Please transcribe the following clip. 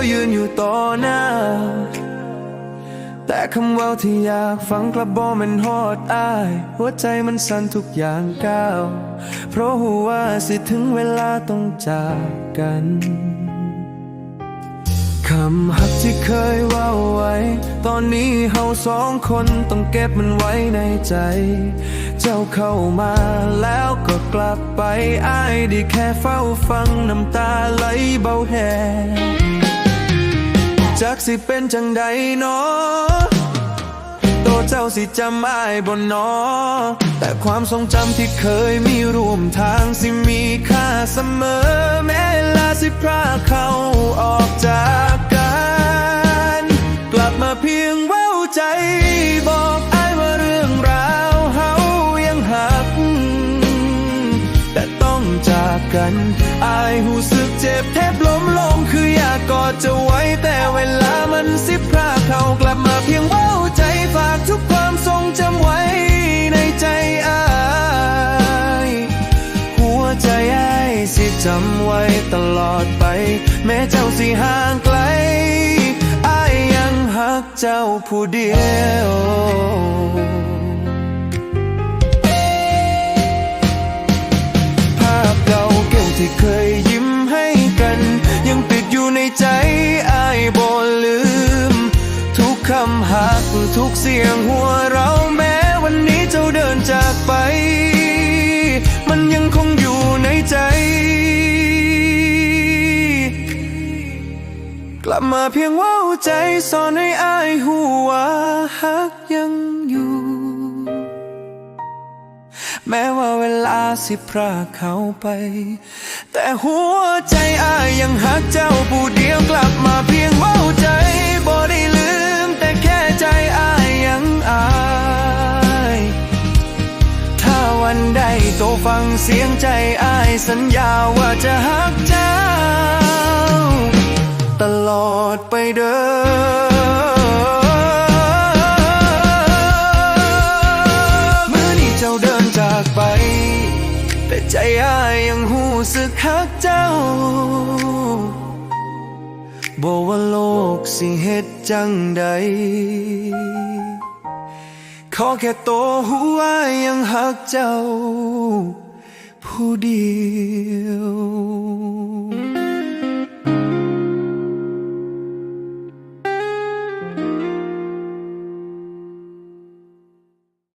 ายืนอยู่ต่อหน้า แต่คำว่าที่อยากฟังกลับบอมันฮอดอาย หัวใจมันสั่นทุกอย่างก้าว เพราะหัวสิถึงเวลาต้องจากกันคำหักที่เคยว่าไว้ ตอนนี้เฮาสองคนต้องเก็บมันไว้ในใจ เจ้าเข้ามาแล้วก็กลับไปอ้ายได้แค่เฝ้าฟังน้ำตาไหลเบาแห จักสิเป็นจังใดเนาะโตเจ้าสิจำอายบนนอ แต่ความทรงจำที่เคยมีร่วมทางสิมีค่าเสมอ แม้ลาสิพราเขาออกจากกัน กลับมาเพียงแววใจบอกอายว่าเรื่องราวเฮายังหัก แต่ต้องจากกันอายหูสึกเจ็บแทบล้มลงคืออยากกอดจะ จำไว้ตลอดไป แม้เจ้าสิห่างไกลอายยังหักเจ้าผู้เดียวภาพเก่าเก่าที่เคยยิ้มให้กัน ยังติดอยู่ในใจอายบ่ลืม ทุกคำหักทุกเสียงหัว ลับมาเพียงเว่าใจสอนให้อายหัวาหักยังอยู่ แม้ว่าเวลาสิพรากเขาไป แต่หัวใจอายยังหักเจ้าผู้เดียวกลับมาเพียงเว้าใจบ่ได้ลืม แต่แค่ใจอายยังอาย ถ้าวันใดโตฟังเสียงใจอายสัญญาว่าจะหักเจ้า ไปเด้อเมื่อนี้เจ้าเดินจากไป แต่ใจอายยังหูสึกฮักเจ้าบอกว่าโลกสิเฮ็ดจังใด ขอแค่โตหัวยังฮักเจ้า ผู้เดียว